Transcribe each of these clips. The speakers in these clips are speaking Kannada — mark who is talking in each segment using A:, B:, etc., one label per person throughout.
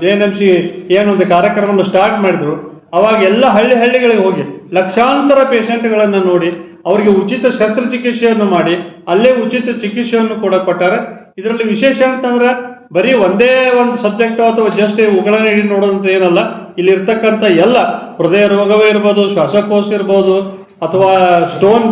A: ಜೆ ಎನ್ ಎಂ ಸಿ ಏನೊಂದು ಕಾರ್ಯಕ್ರಮವನ್ನು ಸ್ಟಾರ್ಟ್ ಮಾಡಿದ್ರು ಅವಾಗ ಎಲ್ಲ ಹಳ್ಳಿ ಹಳ್ಳಿಗಳಿಗೆ ಹೋಗಿ ಲಕ್ಷಾಂತರ ಪೇಷಂಟ್ಗಳನ್ನು ನೋಡಿ ಅವರಿಗೆ ಉಚಿತ ಶಸ್ತ್ರಚಿಕಿತ್ಸೆಯನ್ನು ಮಾಡಿ ಅಲ್ಲೇ ಉಚಿತ ಚಿಕಿತ್ಸೆಯನ್ನು ಕೂಡ ಕೊಟ್ಟಾರೆ. ಇದರಲ್ಲಿ ವಿಶೇಷ ಅಂತಂದ್ರೆ ಬರೀ ಒಂದೇ ಒಂದು ಸಬ್ಜೆಕ್ಟ್ ಅಥವಾ ಜಸ್ಟ್ ಉಗಳ ನೀಡಿ ನೋಡೋದಂತ ಏನಲ್ಲ ಇಲ್ಲಿ ಇರ್ತಕ್ಕಂಥ ಎಲ್ಲ ಹೃದಯ ರೋಗವೇ ಇರ್ಬೋದು ಶ್ವಾಸಕೋಶ ಇರ್ಬೋದು ಅಥವಾ ಸ್ಟೋನ್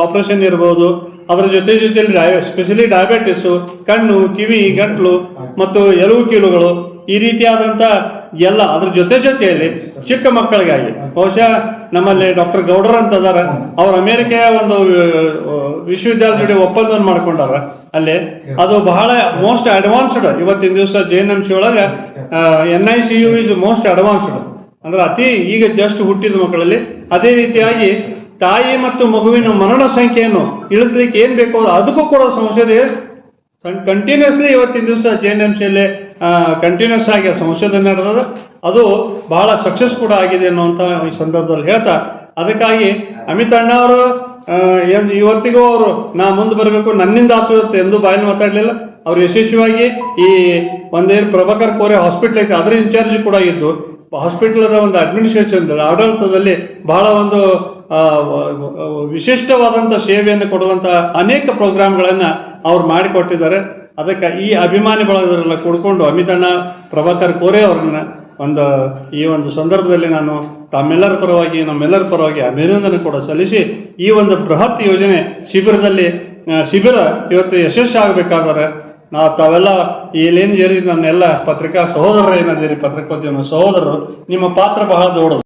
A: ಆಪರೇಷನ್ ಇರ್ಬೋದು ಅದರ ಜೊತೆ ಜೊತೆಯಲ್ಲಿ ಸ್ಪೆಷಲಿ ಡಯಾಬಿಟಿಸ್ ಕಣ್ಣು ಕಿವಿ ಗಂಟ್ಲು ಮತ್ತು ಎಲುವು ಕೀಲುಗಳು ಈ ರೀತಿಯಾದಂತ ಎಲ್ಲ ಅದ್ರ ಜೊತೆ ಜೊತೆಯಲ್ಲಿ ಚಿಕ್ಕ ಮಕ್ಕಳಿಗಾಗಿ. ಬಹುಶಃ ನಮ್ಮಲ್ಲಿ ಡಾಕ್ಟರ್ ಗೌಡರ್ ಅಂತ ಅದಾರ ಅವ್ರ ಅಮೆರಿಕೆಯ ಒಂದು ವಿಶ್ವವಿದ್ಯಾಲಯದ ಜೊತೆ ಒಪ್ಪಂದವನ್ನು ಮಾಡ್ಕೊಂಡಾರ ಅಲ್ಲಿ. ಅದು ಬಹಳ ಮೋಸ್ಟ್ ಅಡ್ವಾನ್ಸ್ಡ್ ಇವತ್ತಿನ ದಿವಸ ಜೆ ಎನ್ ಎಂ ಸಿ ಒಳಗೆ N I C U is most advanced ಅಂದ್ರೆ ಅತಿ ಈಗ ಜಸ್ಟ್ ಹುಟ್ಟಿದ ಮಕ್ಕಳಲ್ಲಿ ಅದೇ ರೀತಿಯಾಗಿ ತಾಯಿ ಮತ್ತು ಮಗುವಿನ ಮರಣ ಸಂಖ್ಯೆಯನ್ನು ಇಳಿಸ್ಲಿಕ್ಕೆ ಏನ್ ಬೇಕೋ ಅದಕ್ಕೂ ಕೂಡ ಸಂಶೋಧನೆ ಕಂಟಿನ್ಯೂಸ್ಲಿ ಇವತ್ತಿನ ದಿವಸ ಜೆ ಎನ್ ಎಂ ಸಿಯಲ್ಲಿ ಕಂಟಿನ್ಯೂಸ್ ಆಗಿ ಸಂಶೋಧನೆ ನಡೆದದ ಅದು ಬಹಳ ಸಕ್ಸಸ್ ಕೂಡ ಆಗಿದೆ ಅನ್ನುವಂಥ ಈ ಸಂದರ್ಭದಲ್ಲಿ ಹೇಳ್ತಾ. ಅದಕ್ಕಾಗಿ ಅಮಿತ್ ಅಣ್ಣ ಅವರು ಇವತ್ತಿಗೂ ಅವರು, ನಾ ಮುಂದೆ ಬರಬೇಕು, ನನ್ನಿಂದ ಆತು ಇವತ್ತು ಎಂದು ಬಾಯಲ್ಲಿ ಮಾತಾಡಲಿಲ್ಲ. ಅವರು ಯಶಸ್ವಿಯಾಗಿ ಈ ಒಂದೇನು ಪ್ರಭಾಕರ್ ಕೋರೆ ಹಾಸ್ಪಿಟ್ಲ್ ಐತೆ ಅದರ ಇನ್ಚಾರ್ಜ್ ಕೂಡ ಇದ್ದು ಹಾಸ್ಪಿಟಲದ ಒಂದು ಅಡ್ಮಿನಿಸ್ಟ್ರೇಷನ್ ಆಡಳಿತದಲ್ಲಿ ಬಹಳ ಒಂದು ವಿಶಿಷ್ಟವಾದಂಥ ಸೇವೆಯನ್ನು ಕೊಡುವಂಥ ಅನೇಕ ಪ್ರೋಗ್ರಾಮ್ಗಳನ್ನು ಅವ್ರು ಮಾಡಿಕೊಟ್ಟಿದ್ದಾರೆ. ಅದಕ್ಕೆ ಈ ಅಭಿಮಾನಿ ಬಳಗದವರೆಲ್ಲ ಕೂಡ್ಕೊಂಡು ಅಮಿತಣ್ಣ ಪ್ರಭಾಕರ್ ಕೋರೆ ಅವ್ರನ್ನ ಒಂದು, ಈ ಒಂದು ಸಂದರ್ಭದಲ್ಲಿ ನಾನು ತಮ್ಮೆಲ್ಲರ ಪರವಾಗಿ, ನಮ್ಮೆಲ್ಲರ ಪರವಾಗಿ ಅಭಿನಂದನೆ ಕೂಡ ಸಲ್ಲಿಸಿ, ಈ ಒಂದು ಬೃಹತ್ ಯೋಜನೆ ಶಿಬಿರದಲ್ಲಿ ಶಿಬಿರ ಇವತ್ತು ಯಶಸ್ವಿ ಆಗಬೇಕಾದ್ರೆ ನಾ ತಾವೆಲ್ಲ ಇಲ್ಲೇನು ಏರಿ ನನ್ನೆಲ್ಲ ಪತ್ರಿಕಾ ಸಹೋದರರು ಏನದಿರಿ ಪತ್ರಿಕೋದ್ಯಮ ಸಹೋದರರು, ನಿಮ್ಮ ಪಾತ್ರ ಬಹಳ ದೊಡ್ಡದು.